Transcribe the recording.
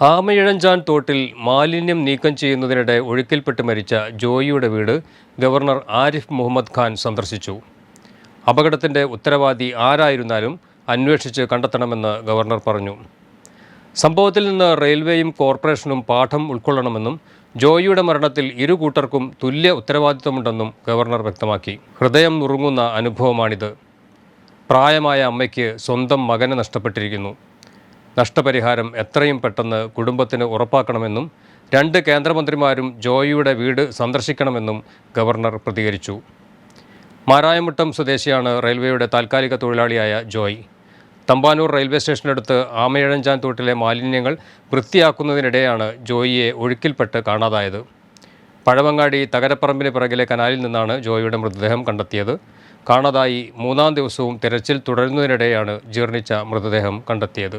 ആമയിഴഞ്ചാൻ തോട്ടിൽ മാലിന്യം നീക്കം ചെയ്യുന്നതിനിടെ ഒഴുക്കിൽപ്പെട്ട് മരിച്ച ജോയിയുടെ വീട് ഗവർണർ ആരിഫ് മുഹമ്മദ് ഖാൻ സന്ദർശിച്ചു. അപകടത്തിന്റെ ഉത്തരവാദി ആരായിരുന്നാലും അന്വേഷിച്ച് കണ്ടെത്തണമെന്ന് ഗവർണർ പറഞ്ഞു. സംഭവത്തിൽ നിന്ന് റെയിൽവേയും കോർപ്പറേഷനും പാഠം ഉൾക്കൊള്ളണമെന്നും ജോയിയുടെ മരണത്തിൽ ഇരു കൂട്ടർക്കും തുല്യ ഉത്തരവാദിത്വമുണ്ടെന്നും ഗവർണർ വ്യക്തമാക്കി. ഹൃദയം നുറുങ്ങുന്ന അനുഭവമാണിത്. പ്രായമായ അമ്മയ്ക്ക് സ്വന്തം മകനെ നഷ്ടപ്പെട്ടിരിക്കുന്നു. നഷ്ടപരിഹാരം എത്രയും പെട്ടെന്ന് കുടുംബത്തിന് ഉറപ്പാക്കണമെന്നും രണ്ട് കേന്ദ്രമന്ത്രിമാരും ജോയിയുടെ വീട് സന്ദർശിക്കണമെന്നും ഗവർണർ പ്രതികരിച്ചു. മാരായമുട്ടം സ്വദേശിയാണ് റെയിൽവേയുടെ താൽക്കാലിക തൊഴിലാളിയായ ജോയ്. തമ്പാനൂർ റെയിൽവേ സ്റ്റേഷനടുത്ത് ആമയഴഞ്ചാൻ തോട്ടിലെ മാലിന്യങ്ങൾ വൃത്തിയാക്കുന്നതിനിടെയാണ് ജോയിയെ ഒഴുക്കിൽപ്പെട്ട് കാണാതായത്. പഴവങ്ങാടി തകരപ്പറമ്പിന് പിറകിലെ കനാലിൽ നിന്നാണ് ജോയിയുടെ മൃതദേഹം കണ്ടെത്തിയത്. കാണാതായി മൂന്നാം ദിവസവും തിരച്ചിൽ തുടരുന്നതിനിടെയാണ് ജീർണിച്ച മൃതദേഹം കണ്ടെത്തിയത്.